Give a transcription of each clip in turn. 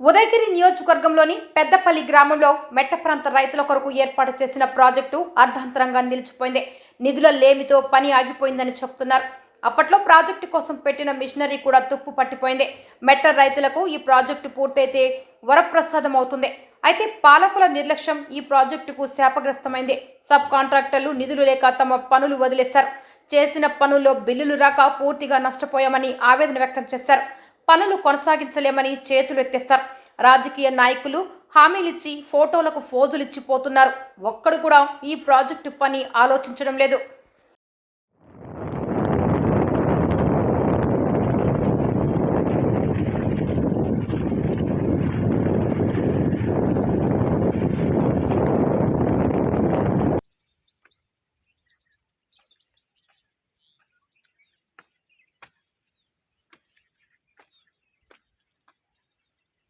ఉదయగిరి నియోజకవర్గంలోని పెద్దపల్లి గ్రామంలో మెట్ట ప్రాంత రైతుల కొరకు ఏర్పాటు చేసిన ప్రాజెక్టు అర్ధాంతరంగా నిలిచిపోయింది. నిధుల లేమితో పని ఆగిపోయిందని చెప్తున్నారు. అప్పట్లో ప్రాజెక్టు కోసం పెట్టిన మిషనరీ కూడా తుప్పు పట్టిపోయింది. మెట్ట రైతులకు ఈ ప్రాజెక్టు పూర్తయితే వరప్రసాదం అవుతుంది. అయితే పాలకుల నిర్లక్ష్యం ఈ ప్రాజెక్టుకు శాపగ్రస్తమైంది. సబ్ కాంట్రాక్టర్లు నిధులు లేక తమ పనులు వదిలేశారు. చేసిన పనుల్లో బిల్లులు రాక పూర్తిగా నష్టపోయామని ఆవేదన వ్యక్తం చేశారు. పనులు కొనసాగించలేమని చేతులు రాజకీయ నాయకులు హామీలిచ్చి ఫోటోలకు ఫోజులిచ్చిపోతున్నారు. ఒక్కడు కూడా ఈ ప్రాజెక్టు పని ఆలోచించడం లేదు.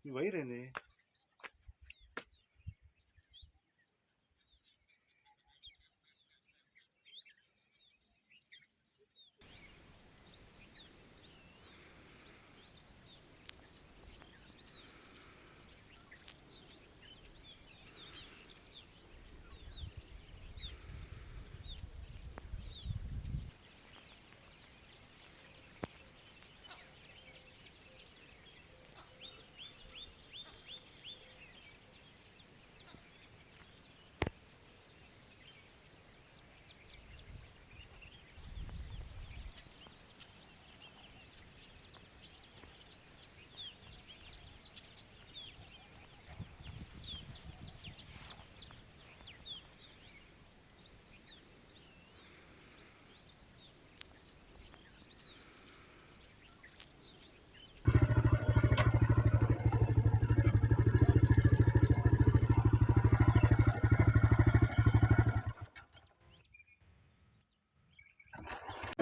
ఈ వైర్ ఏంది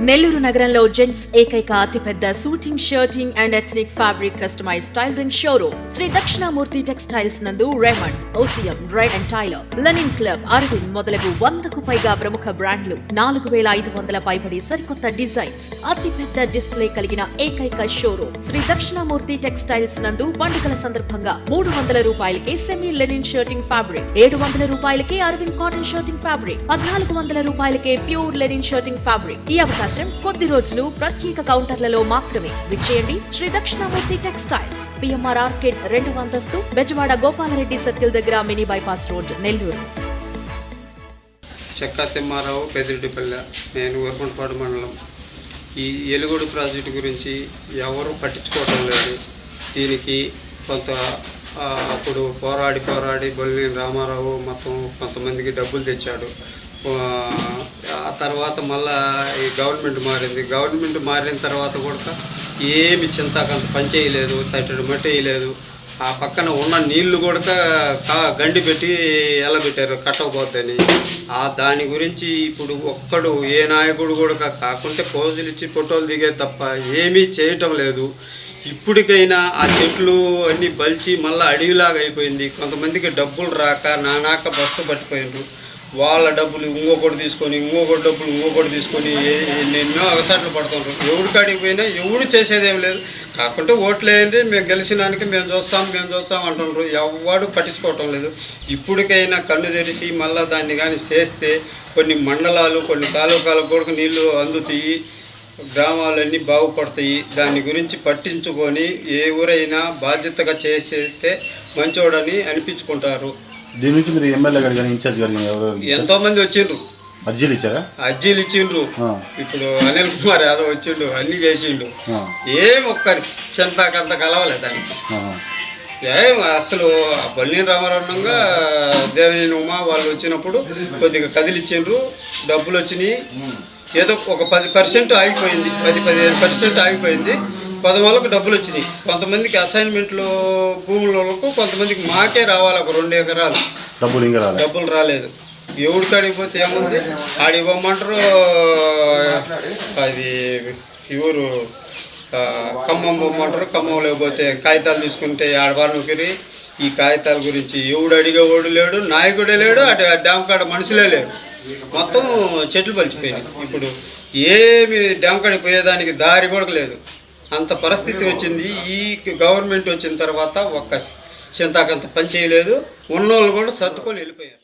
నెల్లూరు నగరంలో జెంట్స్ ఏకైక అతిపెద్ద suiting shirting and ethnic fabric customise tailoring showroom. Shri Dakshinamurthy textiles నందు Raymonds ఓసియం Red and Taylor Linen Club Arvind మొదలగు వందకు పైగా ప్రముఖ బ్రాండ్లు. నాలుగు వేల ఐదు వందల పైబడి సరికొత్త డిజైన్స్. అతిపెద్ద డిస్ప్లే కలిగిన ఏకైక షోరూమ్ శ్రీ దక్షిణామూర్తి టెక్స్టైల్స్ నందు పండుగల సందర్భంగా మూడు వందల రూపాయలకే సెమీ లెనిన్ షర్టింగ్ ఫ్యాబ్రిక్ ఏడు వందల రూపాయలకే అరవింద్ కాటన్ షర్టింగ్ ఫ్యాబ్రిక్ పద్నాలుగు వందల రూపాయలకే ప్యూర్ లెనిన్ షర్టింగ్ ఫ్యాబ్రిక్ ఈ అవకాశం కొద్ది రోజులు ప్రత్యేక కౌంటర్లలో మాత్రమే. విచ్చేయండి Shri Dakshinamurthy textiles. P M R arcade రెండు అంతస్తు బెజవాడ గోపాలరెడ్డి సర్కిల్ దగ్గర mini bypass road Nellore. Chekka Thimmarao Pedireddipalle నేను ఊరకుంటపాడు మండలం. ఈ ఎలుగుడు ప్రాజెక్టు గురించి ఎవరు పట్టించుకోవటం లేదు. దీనికి కొంత అప్పుడు పోరాడి పోరాడి బొల్లిని రామారావు మొత్తం కొంతమందికి డబ్బులు తెచ్చాడు. ఆ, ఆ తర్వాత మళ్ళా ఈ గవర్నమెంట్ మారింది. గవర్నమెంట్ మారిన తర్వాత కూడా ఏమి చింతాకంత పని చేయలేదు. తట్టడు మట్టి వేయలేదు. ఆ పక్కన ఉన్న నీళ్ళు కూడా కా- గండి పెట్టి ఎల్లబెట్టారు కట్టకపోద్దని ఆ దాని గురించి ఇప్పుడు ఒక్కడు ఏ నాయకుడు కూడా కాకుంటే పోజులు ఇచ్చి ఫోటోలు దిగే తప్ప ఏమీ చేయటం లేదు. ఇప్పటికైనా ఆ చెట్లు అన్నీ బలిచి మళ్ళీ అడవిలాగా అయిపోయింది. కొంతమందికి డబ్బులు రాక నానాక బస్సు పట్టిపోయిండ్రు. వాళ్ళ డబ్బులు ఇంకొకటి తీసుకొని ఇంకొకటి డబ్బులు ఇంకొకటి తీసుకొని ఎన్నెన్నో అగసాట్లు పడుతుంటారు ఎవరి కాడికి పోయినా ఎవరు చేసేదేం లేదు. కాకుంటే ఓట్లేయండి మేము గెలిచినానికి మేము చూస్తాం మేము చూస్తాం అంటుండ్రు. ఎవడు పట్టించుకోవటం లేదు. ఇప్పటికైనా కన్ను తెరిచి మళ్ళీ దాన్ని కానీ చేస్తే కొన్ని మండలాలు కొన్ని తాలూకాలు కూడా నీళ్ళు అందుతాయి. గ్రామాలన్నీ బాగుపడతాయి. దాని గురించి పట్టించుకొని ఏ ఊరైనా బాధ్యతగా చేసేస్తే మంచోడని అనిపించుకుంటారు. దీని నుంచి మీరు ఎమ్మెల్యే గారు కానీ ఇన్ఛార్జ్ గారు కానీ ఎవరు? ఎంతో మంది వచ్చిండ్రు. అర్జీలు ఇచ్చారా? అర్జీలు ఇచ్చిండ్రు. ఇప్పుడు అనిల్ కుమార్ యాదవ్ వచ్చిండు అన్ని చేసిండు. ఏం ఒక్కరి చింతకంత కలవలే దానికి. ఏం అసలు బల్లిని రామారణంగా దేవిని ఉమా వాళ్ళు వచ్చినప్పుడు కొద్దిగా కదిలిచ్చిండ్రు డబ్బులు వచ్చినాయి. ఏదో ఒక పది పర్సెంట్ ఆగిపోయింది పది పదిహేను పర్సెంట్ ఆగిపోయింది. పదవాళ్ళకు డబ్బులు వచ్చినాయి. కొంతమందికి అసైన్మెంట్లు భూముల వాళ్ళకు కొంతమందికి మాకే రావాలి ఒక రెండు ఎకరాలు. డబ్బులు ఇంకా రాలే. డబ్బులు రాలేదు. ఎవడి కాడికి పోతే ఏముంది? ఆడి ఇవ్వమంటారు అది ఎవరు? ఖమ్మం పొమ్మంటారు ఖమ్మం లేకపోతే కాగితాలు తీసుకుంటే ఆడవారు నొక్కిరి ఈ కాగితాల గురించి ఎవడు అడిగేవాడు లేడు నాయకుడే లేడు అటు డ్యామ్ కాడ మనుషులే లేరు. మొత్తం చెట్లు పలిచిపోయినాయి. ఇప్పుడు ఏమి డ్యామ్ కాడికి పోయేదానికి దారి కూడా లేదు. అంత పరిస్థితి వచ్చింది. ఈ గవర్నమెంట్ వచ్చిన తర్వాత ఒక్క చింతాకంత పని చేయలేదు. ఉన్నోళ్ళు కూడా సర్దుకొని వెళ్ళిపోయారు.